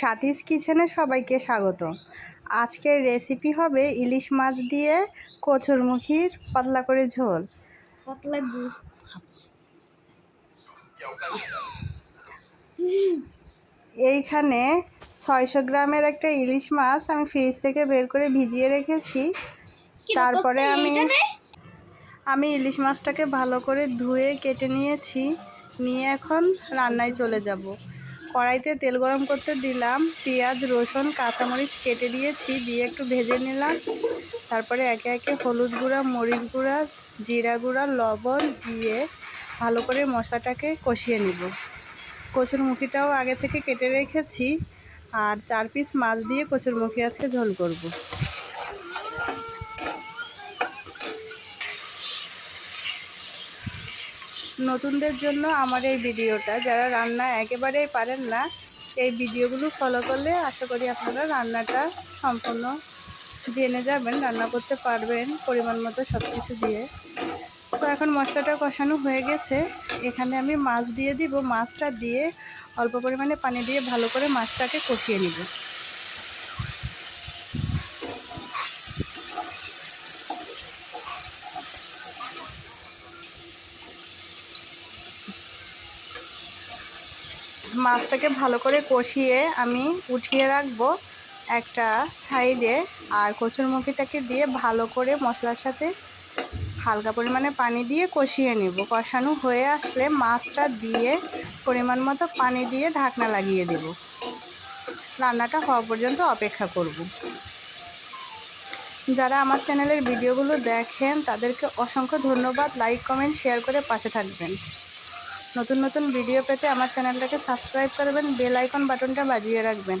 সাথীস কিচেনে সবাইকে স্বাগত। আজকের রেসিপি হবে ইলিশ মাছ দিয়ে কচুরমুখির পাতলা করে ঝোল। পাতলা এইখানে ছয়শো গ্রামের একটা ইলিশ মাছ আমি ফ্রিজ থেকে বের করে ভিজিয়ে রেখেছি। তারপরে আমি আমি ইলিশ মাছটাকে ভালো করে ধুয়ে কেটে নিয়েছি। নিয়ে এখন রান্নায় চলে যাব। কড়াইতে তেল গরম করতে দিলাম, পেঁয়াজ, রসুন, কাঁচামরিচ কেটে দিয়েছি, দিয়ে একটু ভেজে নিলাম। তারপরে একে একে হলুদ গুঁড়া, মরিচ গুঁড়া, জিরা গুঁড়া, লবণ দিয়ে ভালো করে মশলাটাকে কষিয়ে নিব। কচুর মুখিটাও আগে থেকে কেটে রেখেছি, আর চার পিস মাছ দিয়ে কচুর মুখি আজকে ঝোল করব। নতুনদের জন্য আমার এই ভিডিওটা। যারা রান্না একেবারেই পারেন না, এই ভিডিওগুলো ফলো করলে আশা করি আপনারা রান্নাটা সম্পূর্ণ জেনে যাবেন, রান্না করতে পারবেন পরিমাণ মতো সব কিছু দিয়ে। তো এখন মশলাটা কষানো হয়ে গেছে। এখানে আমি মাছ দিয়ে দিব। মাছটা দিয়ে অল্প পরিমাণে পানি দিয়ে ভালো করে মাছটাকে কষিয়ে নিব। মাছটাকে ভালো করে কষিয়ে আমি উঠিয়ে রাখব একটা সাইডে আর কচুরমুখিটাকে দিয়ে ভালো করে মশলার সাথে হালকা পরিমাণে পানি দিয়ে কষিয়ে নেব। কষানো হয়ে আসলে মাছটা দিয়ে পরিমাণ মতো পানি দিয়ে ঢাকনা লাগিয়ে দেব। রান্নাটা হওয়া পর্যন্ত অপেক্ষা করব। যারা আমার চ্যানেলের ভিডিওগুলো দেখেন, তাদেরকে অসংখ্য ধন্যবাদ। লাইক, কমেন্ট, শেয়ার করে পাশে থাকবেন। নতুন নতুন ভিডিও পেতে আমার চ্যানেলটাকে সাবস্ক্রাইব করবেন বেল আইকন বাটনটা বাজিয়ে রাখবেন।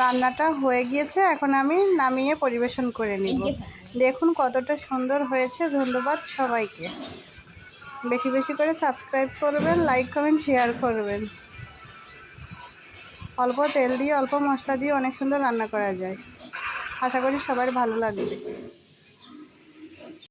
রান্নাটা হয়ে গিয়েছে এখন আমি নামিয়ে পরিবেশন করে নিব। দেখুন কতটা সুন্দর হয়েছে ধন্যবাদ সবাইকে। বেশি বেশি করে সাবস্ক্রাইব করবেন লাইক করবেন শেয়ার করবেন। অল্প তেল দিয়ে অল্প মশলা দিয়ে অনেক সুন্দর রান্না করা যায়। আশা করি সবার ভালো লাগবে।